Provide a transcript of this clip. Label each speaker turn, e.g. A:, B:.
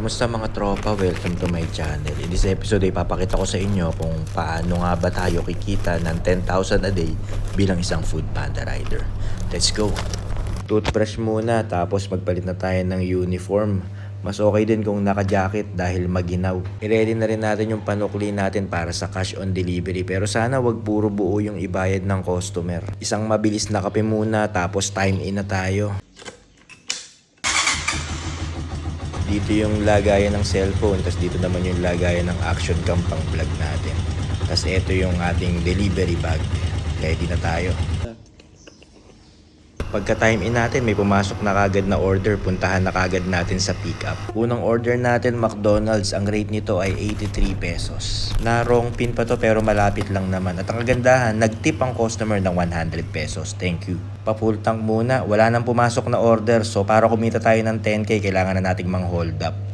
A: Kamusta mga tropa? Welcome to my channel. In this episode ay papakita ko sa inyo kung paano nga ba tayo kikita ng 10,000 a day bilang isang food panda rider. Let's go! Toothbrush muna tapos magpalit na tayo ng uniform. Mas okay din kung naka-jacket dahil maginaw. I-ready na rin natin yung panukli natin para sa cash on delivery pero sana wag puro buo yung ibayad ng customer. Isang mabilis na kape muna tapos time in na tayo. Dito yung lagayan ng cellphone, tapos dito naman yung lagayan ng action cam pang vlog natin. Tapos ito yung ating delivery bag. Ready na tayo. Pagka time in natin, may pumasok na kagad na order, puntahan na kagad natin sa pick up. Unang order natin, McDonald's, ang rate nito ay 83 pesos. Na wrong pin pa to pero malapit lang naman. At ang kagandahan, nagtip ang customer ng 100 pesos. Thank you. Pa-full tank muna, wala nang pumasok na order. So para kumita tayo ng 10k, kailangan na nating mang hold up.